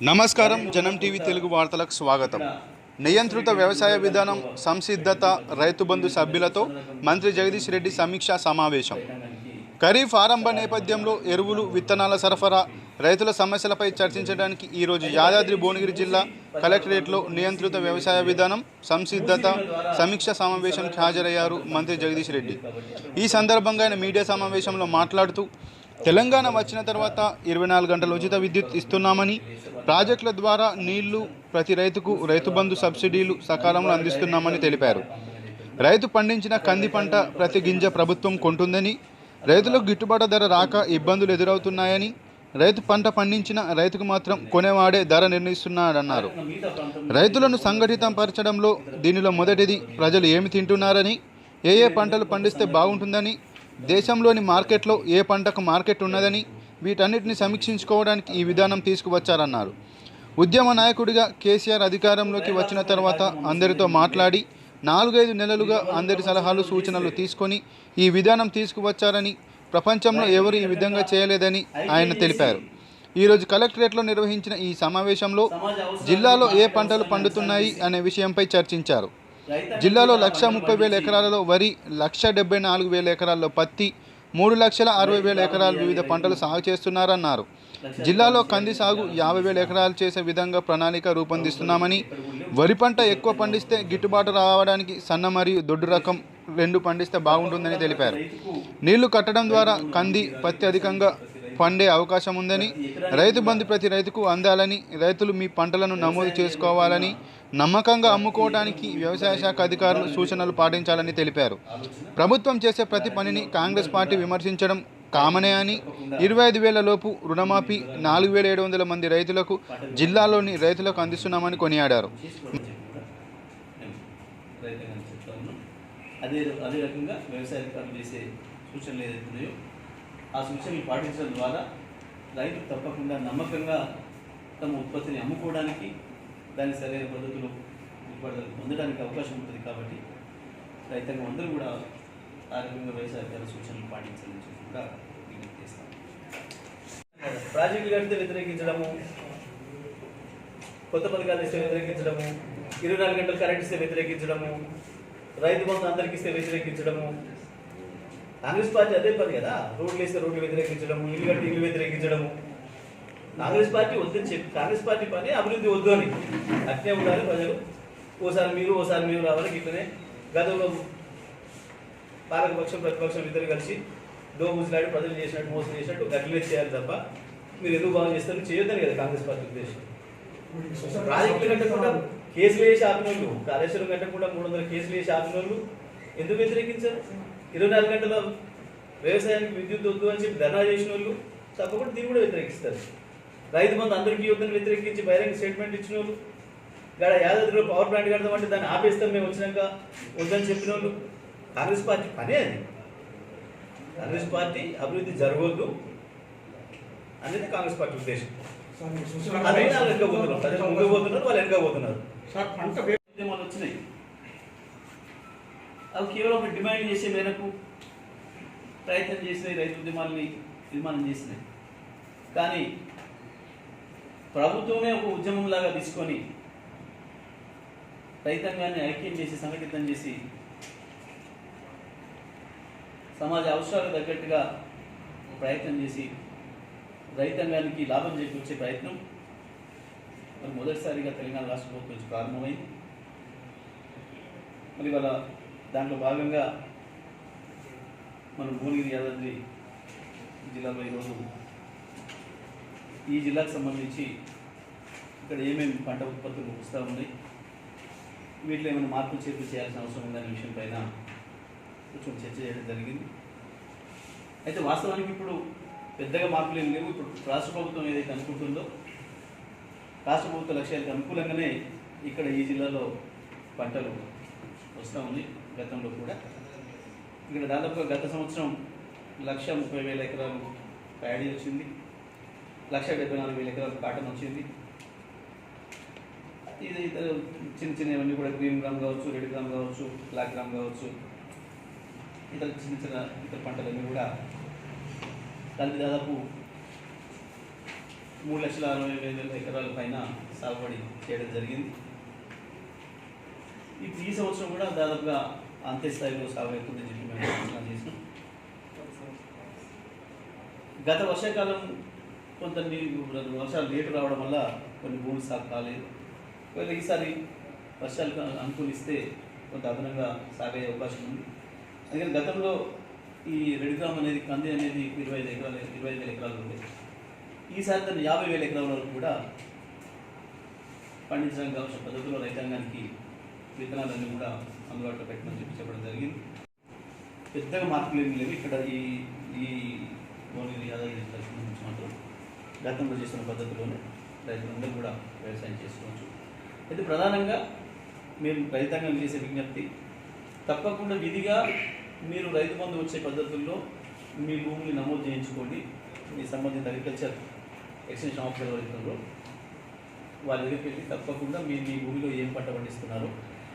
నమస్కారం జనం టీవీ తెలుగు వార్తలకు స్వాగతం. నియంత్రిత వ్యవసాయ విధానం సంసిద్ధత రైతు బంధు సభ్యులతో మంత్రి జగదీష్ రెడ్డి సమీక్షా సమావేశం. ఖరీఫ్ ఆరంభ నేపథ్యంలో ఎరువులు విత్తనాల సరఫరా రైతుల సమస్యలపై చర్చించడానికి ఈరోజు యాదాద్రి భువనగిరి జిల్లా కలెక్టరేట్లో నియంత్రిత వ్యవసాయ విధానం సంసిద్ధత సమీక్ష సమావేశంకి హాజరయ్యారు మంత్రి జగదీష్ రెడ్డి. ఈ సందర్భంగా ఆయన మీడియా సమావేశంలో మాట్లాడుతూ తెలంగాణ వచ్చిన తర్వాత ఇరవై నాలుగు గంటల ఉచిత విద్యుత్ ఇస్తున్నామని ప్రాజెక్టుల ద్వారా నీళ్ళు ప్రతి రైతుకు రైతు బంధు సబ్సిడీలు సకాలంలో అందిస్తున్నామని తెలిపారు. రైతు పండించిన కంది పంట ప్రతి గింజ ప్రభుత్వం కొంటుందని రైతులకు గిట్టుబాటు ధర రాక ఇబ్బందులు ఎదురవుతున్నాయని రైతు పంట పండించిన రైతుకు మాత్రం కొనేవాడే ధర నిర్ణయిస్తున్నాడన్నారు రైతులను సంఘటితం పరచడంలో దీనిలో మొదటిది ప్రజలు ఏమి తింటున్నారని ఏ ఏ పంటలు పండిస్తే బాగుంటుందని దేశంలోని మార్కెట్లో ఏ పంటకు మార్కెట్ ఉన్నదని వీటన్నిటిని సమీక్షించుకోవడానికి ఈ విధానం తీసుకువచ్చారన్నారు. ఉద్యమ నాయకుడిగా కేసీఆర్ అధికారంలోకి వచ్చిన తర్వాత అందరితో మాట్లాడి నాలుగైదు నెలలుగా అందరి సలహాలు సూచనలు తీసుకొని ఈ విధానం తీసుకువచ్చారని ప్రపంచంలో ఎవరు ఈ విధంగా చేయలేదని ఆయన తెలిపారు. ఈరోజు కలెక్టరేట్లో నిర్వహించిన ఈ సమావేశంలో జిల్లాలో ఏ పంటలు పండుతున్నాయి అనే విషయంపై చర్చించారు. జిల్లాలో లక్ష ముప్పై వేల ఎకరాలలో వరి లక్ష డెబ్బై నాలుగు వేల ఎకరాల్లో పత్తి మూడు లక్షల అరవై వేల ఎకరాలు వివిధ పంటలు సాగు చేస్తున్నారన్నారు. జిల్లాలో కంది సాగు యాభై వేల ఎకరాలు చేసే విధంగా ప్రణాళిక రూపొందిస్తున్నామని వరి పంట ఎక్కువ పండిస్తే గిట్టుబాటు రావడానికి సన్న మరియు దొడ్డు రకం రెండు పండిస్తే బాగుంటుందని తెలిపారు. నీళ్ళు కట్టడం ద్వారా కంది పత్తి అధికంగా పండే అవకాశం ఉందని రైతు బంధు ప్రతి రైతుకు అందాలని రైతులు మీ పంటలను నమోదు చేసుకోవాలని నమ్మకంగా అమ్ముకోవడానికి వ్యవసాయ శాఖ అధికారులు సూచనలు పాటించాలని తెలిపారు. ప్రభుత్వం చేసే ప్రతి పనిని కాంగ్రెస్ పార్టీ విమర్శించడం కామనే అని ఇరవై ఐదు వేల లోపు రుణమాఫీ నాలుగు వేల ఏడు వందల మంది రైతులకు జిల్లాలోని రైతులకు అందిస్తున్నామని కొనియాడారు. అదే అదే రకంగా వ్యవసాయ అధికారులు చేసే సూచనలు ఏదైతే ఆ సూచనలు పాటించడం ద్వారా రైతు తప్పకుండా నమ్మకంగా తమ ఉత్పత్తిని అమ్ముకోవడానికి దాని సరైన పద్ధతిలో గిట్టుబాటు పొందడానికి అవకాశం ఉంటుంది కాబట్టి రైతాంగం అందరూ కూడా ఆ రకంగా వ్యవసాయ సూచనలు పాటించాలని చెప్పకుండా కూడా విజ్ఞప్తి చేస్తాం ప్రాజెక్టులు కడితే వ్యతిరేకించడము కొత్త పథకాలు ఇస్తే వ్యతిరేకించడము ఇరవై నాలుగు గంటలు కరెంట్ ఇస్తే వ్యతిరేకించడము రైతు బంధు అందరికి ఇస్తే వ్యతిరేకించడము కాంగ్రెస్ పార్టీ అదే పని కదా? రోడ్లు వేస్తే రోడ్లు వ్యతిరేకించడము ఇల్లు కట్టి ఇల్లు వ్యతిరేకించడము. కాంగ్రెస్ పార్టీ వద్దని చెప్పి కాంగ్రెస్ పార్టీ పని అభివృద్ధి వద్దు అని. అట్నే ఉండాలి ప్రజలు. ఓసారి మీరు ఓసారి మీరు రావాలి ఇట్లనే. గతంలో పాలకపక్షం ప్రతిపక్షం ఇద్దరు కలిసి దోమూసిలాడి ప్రజలు చేసినట్టు మోసం చేసినట్టు గట్లనే చేయాలి తప్ప మీరు ఎందుకు బాగా చేస్తారు? చేయొద్దని కదా కాంగ్రెస్ పార్టీ ఉద్దేశం. ప్రాజెక్టులు కట్టకుండా కేసులు వేసి ఆపిన వాళ్ళు కాళేశ్వరం కట్టకుండా మూడు వందల కేసులు వేసి ఆపిన వాళ్ళు ఎందుకు వ్యతిరేకించారు? ఇరవై నాలుగు గంటల వ్యవసాయానికి విద్యుత్ వద్దు అని చెప్పి ధర్నా చేసిన వాళ్ళు తప్పకుండా దీన్ని కూడా వ్యతిరేకిస్తారు. రైతు బంధు అందరికీ యుద్ధం వ్యతిరేకించి బహిరంగ స్టేట్మెంట్ ఇచ్చిన వాళ్ళు ఇక్కడ యాదాద్రిలో పవర్ ప్లాంట్ కడదామంటే దాన్ని ఆపేస్తాం మేము వచ్చినాక వద్దని చెప్పిన వాళ్ళు కాంగ్రెస్ పార్టీ పనే అది. కాంగ్రెస్ పార్టీ అభివృద్ధి జరగవద్దు అనేది కాంగ్రెస్ పార్టీ ఉద్దేశం. అదే వాళ్ళు వెనకపోతున్నారు వాళ్ళు వెనకపోతున్నారు వచ్చినాయి. అవి కేవలం డిమాండ్ చేసే మేరకు ప్రయత్నం చేసినాయి రైతు ఉద్యమాల్ని నిర్మాణం చేసినాయి. కానీ ప్రభుత్వమే ఒక ఉద్యమంలాగా తీసుకొని రైతాంగాన్ని ఐక్యం చేసి సంఘటితం చేసి సమాజ అవసరాలకు తగ్గట్టుగా ప్రయత్నం చేసి రైతాంగానికి లాభం చేకూర్చే ప్రయత్నం మరి మొదటిసారిగా తెలంగాణ రాష్ట్ర ప్రభుత్వం నుంచి ప్రారంభమైంది. మరి వాళ్ళ దాంట్లో భాగంగా మన భువనగిరి యాదాద్రి జిల్లాలో ఈరోజు ఈ జిల్లాకు సంబంధించి ఇక్కడ ఏమేమి పంట ఉత్పత్తులు వస్తూ ఉన్నాయి వీటిలో ఏమైనా మార్పులు చేర్పులు చేయాల్సిన అవసరం ఉందనే విషయం పైన కొంచెం చర్చ చేయడం జరిగింది. అయితే వాస్తవానికి ఇప్పుడు పెద్దగా మార్పులు ఏం లేవు. ఇప్పుడు రాష్ట్ర ప్రభుత్వం ఏదైతే అనుకుంటుందో రాష్ట్ర ప్రభుత్వ లక్ష్యాలకు అనుకూలంగానే ఇక్కడ ఈ జిల్లాలో పంటలు వస్తూ ఉంది గతంలో కూడా. ఇక్కడ దాదాపుగా గత సంవత్సరం లక్ష ముప్పై వేల ఎకరాలు ప్యాడీ వచ్చింది. లక్ష డెబ్బై నాలుగు వేల ఎకరాలు కాటన్ వచ్చింది. ఇది ఇతర చిన్న చిన్నవన్నీ కూడా గ్రీన్ గ్రామ్ కావచ్చు రెడ్ గ్రామ్ కావచ్చు బ్లాక్ గ్రామ్ కావచ్చు ఇతర చిన్న చిన్న ఇతర పంటలన్నీ కూడా కలిపి దాదాపు మూడు లక్షల అరవై వేల ఎకరాల పైన సాగుబడి చేయడం జరిగింది. ఈ సంవత్సరం కూడా దాదాపుగా అంతే స్థాయిలో సాగు అవుతుందని చెప్పి మేము అంచనా చేసినాం గత వర్షాకాలం కొంత నీరు వర్షాలు లేటు రావడం వల్ల కొన్ని భూములు సాగు కాలేదు. ఒకవేళ ఈసారి వర్షాలు అనుకూలిస్తే కొంత అదనంగా సాగే అవకాశం ఉంది. అందుకని గతంలో ఈ రెడ్ గ్రామ్ అనేది కంది అనేది ఇరవై ఐదు ఎకరాలు ఇరవై ఐదు వేల ఎకరాలు ఉంది ఈసారి దాన్ని యాభై వేల ఎకరాల వరకు కూడా పండించడానికి కావాల్సిన పద్ధతిలో రైతాంగానికి విత్తనాలన్నీ కూడా అందుబాటులో పెట్టమని చెప్పి చెప్పడం జరిగింది. పెద్దగా మార్పులు ఏమి లేవు. ఇక్కడ ఈ ఈ భువనగిరి యాదాద్రి సంబంధించి మాత్రం గతంలో చేసిన పద్ధతిలోనే రైతులందరూ కూడా వ్యవసాయం చేసుకోవచ్చు. అయితే ప్రధానంగా మేము రైతాంగం చేసే విజ్ఞప్తి తప్పకుండా విధిగా మీరు రైతు బంధు వచ్చే పద్ధతుల్లో మీ భూమిని నమోదు చేయించుకోండి. మీ సంబంధిత అగ్రికల్చర్ ఎక్స్టెన్షన్ ఆఫీసర్ ఎవరైతుందో వాళ్ళ దగ్గరికి వెళ్ళి తప్పకుండా మీరు మీ భూమిలో ఏం పంట పండిస్తున్నారో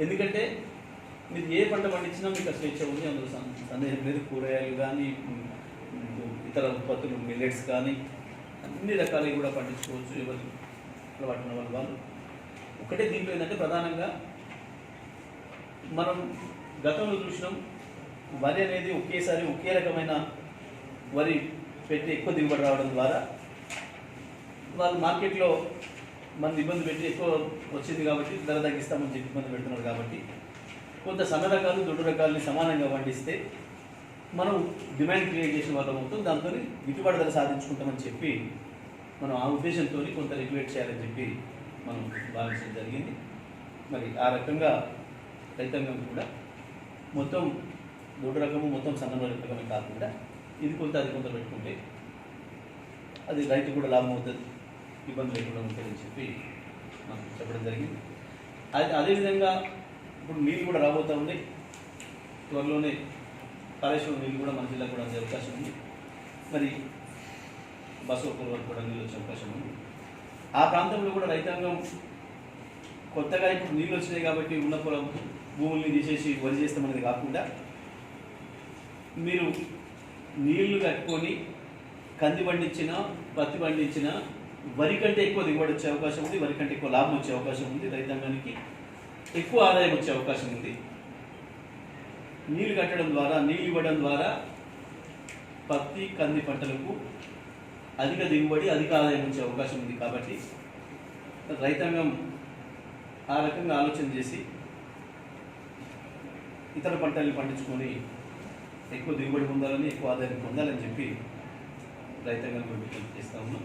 ఎందుకంటే మీరు ఏ పంట పండించినా మీకు అసలు స్వేచ్ఛ ఉంది అందులో సందేహం లేదు కూరగాయలు కానీ ఇతర ఉత్పత్తులు మిల్లెట్స్ కానీ అన్ని రకాలు కూడా పండించుకోవచ్చు. ఎవరు అలవాటు ఉన్న వాళ్ళు వాళ్ళు. ఒకటే దీంట్లో ఏంటంటే ప్రధానంగా మనం గతంలో చూసినాం వరి అనేది ఒకేసారి ఒకే రకమైన వరి పెట్టి ఎక్కువ దిగుబడి రావడం ద్వారా వాళ్ళు మార్కెట్లో మన ఇబ్బంది పెట్టి ఎక్కువ వచ్చింది కాబట్టి ధర తగ్గిస్తామని చెప్పి ఇబ్బంది పెడుతున్నారు కాబట్టి కొంత సన్న రకాలు దొడ్డు రకాలని సమానంగా పండిస్తే మనం డిమాండ్ క్రియేట్ చేసిన వాళ్ళం అవుతుంది దాంతో గిట్టుబాటు ధర సాధించుకుంటామని చెప్పి మనం ఆ ఉద్దేశంతో కొంత రెగ్యులేట్ చేయాలని చెప్పి మనం భావించడం జరిగింది. మరి ఆ రకంగా రైతాంగం కూడా మొత్తం దొడ్డు రకము మొత్తం సన్న రకమే కాకుండా ఇది కొంత అది కొంత పెట్టుకుంటే అది రైతు కూడా లాభం అవుతుంది. ఇబ్బంది లేకుండా ఉంటుందని చెప్పి మాకు చెప్పడం జరిగింది. అది అదేవిధంగా ఇప్పుడు నీళ్ళు కూడా రాబోతూ ఉంది త్వరలోనే కాళేశ్వరం నీళ్ళు కూడా మన జిల్లా కూడా అందే అవకాశం ఉంది. మరి బసవపూర్ వరకు కూడా నీళ్ళు వచ్చే అవకాశం ఉంది. ఆ ప్రాంతంలో కూడా రైతాంగం కొత్తగా ఇప్పుడు నీళ్ళు వచ్చినాయి కాబట్టి ఉన్న పొలం భూముల్ని తీసేసి వరి చేస్తామనేది కాకుండా మీరు నీళ్ళు కట్టుకొని కంది పండించిన పత్తి పండించినా వరి కంటే ఎక్కువ దిగుబడి వచ్చే అవకాశం ఉంది వరి కంటే ఎక్కువ లాభం వచ్చే అవకాశం ఉంది రైతాంగానికి ఎక్కువ ఆదాయం వచ్చే అవకాశం ఉంది. నీళ్ళు కట్టడం ద్వారా నీళ్ళు ఇవ్వడం ద్వారా పత్తి కంది పంటలకు అధిక దిగుబడి అధిక ఆదాయం వచ్చే అవకాశం ఉంది కాబట్టి రైతాంగం ఆ రకంగా ఆలోచన చేసి ఇతర పంటల్ని పండించుకొని ఎక్కువ దిగుబడి పొందాలని ఎక్కువ ఆదాయం పొందాలని చెప్పి రైతాంగం విజ్ఞప్తి చేస్తా ఉన్నాం.